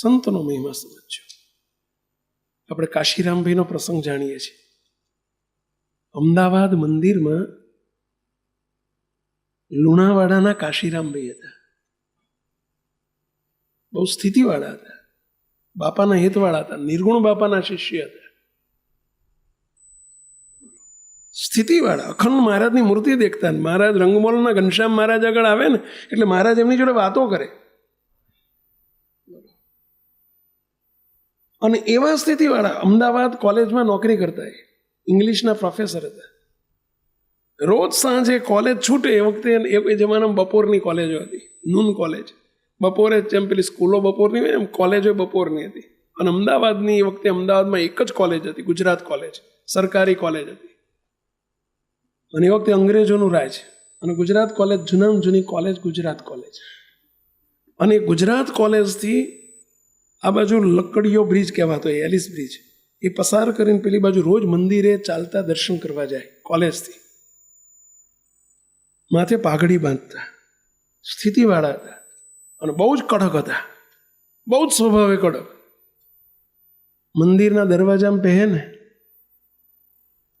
સંતનો મહિમા સમજજો. આપણે કાશીરામભાઈનો પ્રસંગ જાણીએ છીએ. અમદાવાદ મંદિરમાં લુણાવાડાના કાશીરામભાઈ હતા. બહુ સ્થિતિવાળા હતા. બાપાના હિતવાળા હતા. નિર્ગુણ બાપાના શિષ્ય હતા. સ્થિતિવાળા. અખંડ મહારાજની મૂર્તિ દેખતા મહારાજ રંગમોલના ઘનશ્યામ મહારાજ આગળ આવે ને, એટલે મહારાજ એમની જોડે વાતો કરે. અને એવા સ્થિતિવાળા અમદાવાદ કોલેજમાં નોકરી કરતા એ. ઇંગ્લિશના પ્રોફેસર હતા. રોજ સાંજે કોલેજ છૂટે એ વખતે એ જમાનામાં બપોરની કોલેજો હતી. Noon college. બપોરે જેમ પેલી સ્કૂલો બપોરની હોય એમ કોલેજો બપોરની હતી. અને અમદાવાદની એ વખતે અમદાવાદમાં એક જ કોલેજ હતી, ગુજરાત કોલેજ. સરકારી કોલેજ હતી. અને એ વખતે અંગ્રેજોનું રાજ અને ગુજરાત કોલેજ જૂનામાં જૂની કોલેજ ગુજરાત કોલેજ. અને ગુજરાત કોલેજથી આ બાજુ લકડીયો બ્રિજ કહેવાતો એ, એલિસ બ્રિજ. એ પસાર કરીને પેલી બાજુ રોજ મંદિરે ચાલતા દર્શન કરવા જાય, કોલેજથી. માથે પાઘડી બાંધતા, સ્થિતિવાળા હતા અને બહુ જ કડક હતા. બહુ જ સ્વભાવે કડક. મંદિરના દરવાજામાં પહેરે ને,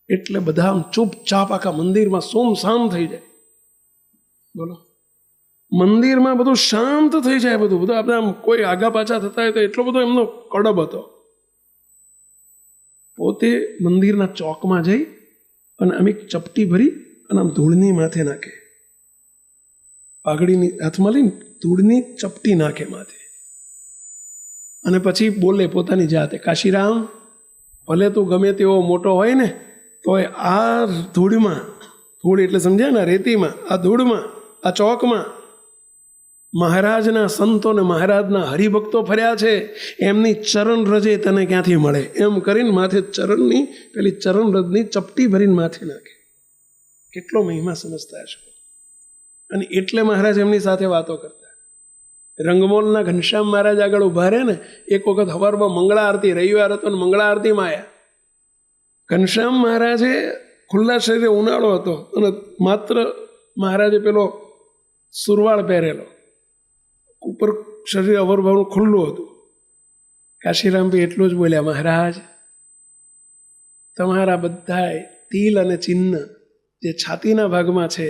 એટલે બધા આમ ચૂપચાપ આખા મંદિરમાં સોમસામ થઈ જાય. બોલો. મંદિરમાં બધું શાંત થઈ જાય બધું. બધું આપણે આમ કોઈ આગા પાછા થતા હોય તો એટલો બધો એમનો કડબ હતો. પોતે મંદિરના ચોકમાં જઈ અને આમ એક ચપટી ભરી અને આમ ધૂળની માથે નાખે. પાઘડીની હાથમાં લઈને ધૂળની ચપટી નાખે માથે. અને પછી બોલે પોતાની જાતે, કાશીરામ, ભલે તું ગમે તેવો મોટો હોય ને તો આ ધૂળમાં, ધૂળ એટલે સમજ્યા ને, રેતીમાં, આ ધૂળમાં, આ ચોકમાં મહારાજના સંતો ને મહારાજના હરિભક્તો ફર્યા છે, એમની ચરણ રજે તને ક્યાંથી મળે? એમ કરીને માથે ચરણની, પેલી ચરણ રજની ચપટી ભરીને માથે નાખે. કેટલો મહિમા સમજતા છો અને એટલે મહારાજ એમની સાથે વાતો કરતા. રંગમોલના ઘનશ્યામ મહારાજ આગળ ઊભા રહે ને, એક વખત હવારમાં મંગળા આરતી રવિવાર હતો ને મંગળા આરતીમાં આવ્યા ઘનશ્યામ મહારાજે ખુલ્લા શરીરે ઉનાળો હતો અને માત્ર મહારાજે પેલો સુરવાળ પહેરેલો. ઉપર શરીર અવરભાવનું ખુલ્લું હતું. કાશીરામભાઈ એટલું જ બોલ્યા, મહારાજ, તમારા બધાએ તિલ અને ચિહ્ન જે છાતીના ભાગમાં છે,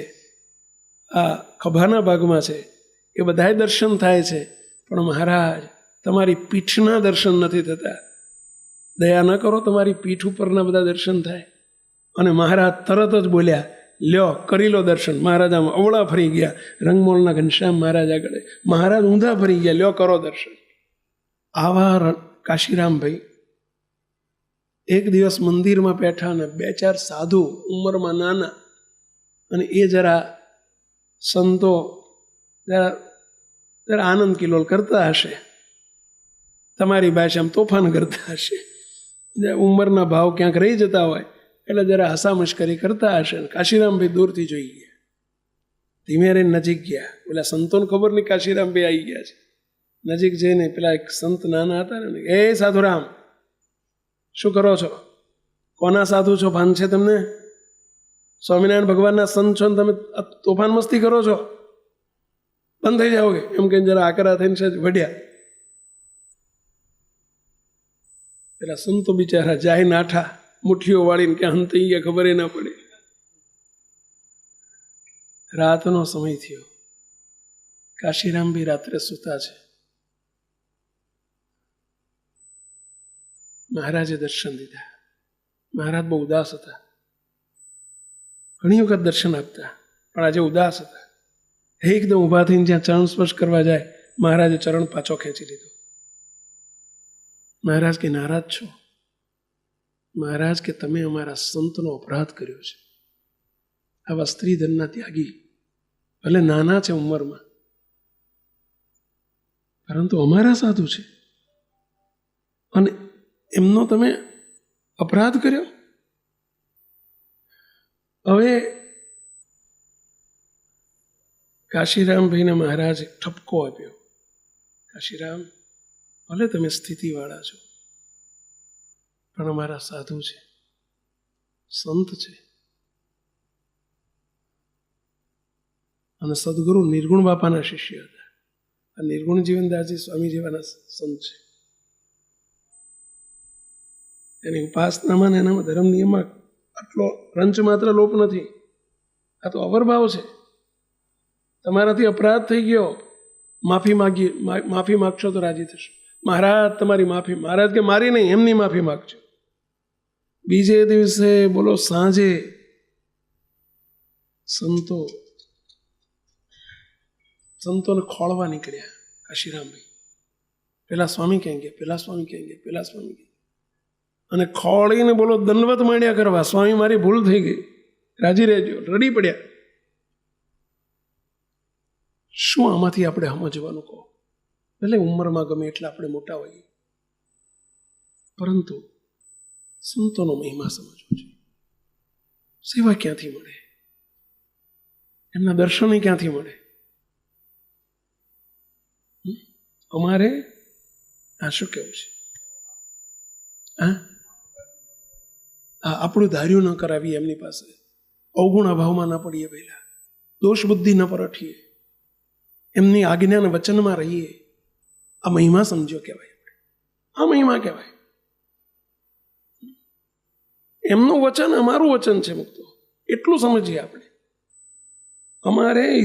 આ ખભાના ભાગમાં છે, એ બધાય દર્શન થાય છે. પણ મહારાજ, તમારી પીઠના દર્શન નથી થતા. દયા ન કરો, તમારી પીઠ ઉપરના બધા દર્શન થાય. અને મહારાજ તરત જ બોલ્યા લ્યો, કરી લો દર્શન. મહારાજ અવળા ફરી ગયા. રંગમોલના ઘનશ્યામ મહારાજ આગળ. મહારાજ ઊંધા ફરી ગયા. લ્યો, કરો દર્શન. આવા કાશીરામભાઈ એક દિવસ મંદિરમાં બેઠા ને બે ચાર સાધુ ઉંમરમાં નાના અને એ જરા સંતો જરા જરા આનંદ કિલોલ કરતા હશે. તમારી ભાષામાં તોફાન કરતા હશે. ઉંમરના ભાવ ક્યાંક રહી જતા હોય. એટલે જરા હસા મશ્કરી કરતા હશે. કાશીરામભાઈ દૂરથી જોઈ ગયા. ધીમે રે નજીક ગયા. પેલા સંતોને ખબર નહીં કાશીરામભાઈ આવી ગયા છે. નજીક જઈને પેલા એક સંત નાના હતા ને, એ સાધુરામ, શું કરો છો? કોના સાધુ છો? ભાન છે તમને? સ્વામિનારાયણ ભગવાનના સંત છો ને તમે તોફાન મસ્તી કરો છો? બંધ થઈ જાઓગે એમ કહીને જરા આકરા થઈને છે વઢ્યા. પેલા સંતો બિચારા જાય નાઠા. મુઠ્ઠીઓ વાળીને ક્યાં હંતાઈ ગયા ખબર ના પડે. રાતનો સમય થયો. કાશીરામ બી રાત્રે સૂતા છે. મહારાજે દર્શન દીધા. મહારાજ બહુ ઉદાસ હતા. ઘણી વખત દર્શન આપતા, પણ આજે ઉદાસ હતા. એકદમ ઊભા થઈને જ્યાં ચરણ સ્પર્શ કરવા જાય, મહારાજે ચરણ પાછો ખેંચી લીધો. મહારાજ કે નારાજ છો? મહારાજ, કે તમે અમારા સંતનો અપરાધ કર્યો છે. આવા સ્ત્રીધનના ત્યાગી ભલે નાના છે ઉંમરમાં, પરંતુ અમારા સાધુ છે. અને એમનો તમે અપરાધ કર્યો? હવે કાશીરામભાઈને મહારાજ ઠપકો આપ્યો. કાશીરામ, ભલે તમે સ્થિતિવાળા છો પણ અમારા સાધુ છે. સંત છે. અને સદગુરુ નિર્ગુણ બાપાના શિષ્ય હતા. આ નિર્ગુણ જીવનદાસજી સ્વામી જેવાના સંત છે. એની ઉપાસનામાં ને એનામાં ધર્મ નિયમમાં આટલો રંચ માત્ર લોપ નથી. આ તો અવરભાવ છે. તમારાથી અપરાધ થઈ ગયો. માફી માગી માફી માગશો તો રાજી થશો. મહારાજ, તમારી માફી, મહારાજ કે મારી નહીં, એમની માફી માગજો. બીજે દિવસે બોલો સાંજે. સંતો. સંતોને ખોળવા નીકળ્યા કાશીરામભાઈ. પેલા સ્વામી ક્યાં ગયા? પેલા સ્વામી ક્યાં ગયા? પેલા સ્વામી? અને ખોળીને બોલો દંડવત માંડ્યા કરવા. સ્વામી મારી ભૂલ થઈ ગઈ. રાજી રહેજો. રડી પડ્યા. શું આમાંથી આપણે સમજવાનું કહો? ભલે ઉંમરમાં ગમે એટલે આપણે મોટા હોઈએ. પરંતુ સંતોનો મહિમા સમજવો જોઈએ? સેવા ક્યાંથી મળે? એમના દર્શને ક્યાંથી મળે? અમારે, આ શું કેવું છે? હા આપણું ધાર્યું ન કરાવીએ એમની પાસે. અવગુણ અભાવમાં ન પડીએ પહેલા. દોષ બુદ્ધિ ન પરઠીએ. એમની આજ્ઞાના વચનમાં રહીએ. આ મહિમા સમજો કહેવાય આ મહિમા કહેવાય. એમનું વચન અમારું વચન છે મુક્તો એટલું સમજીએ આપણે. અમારે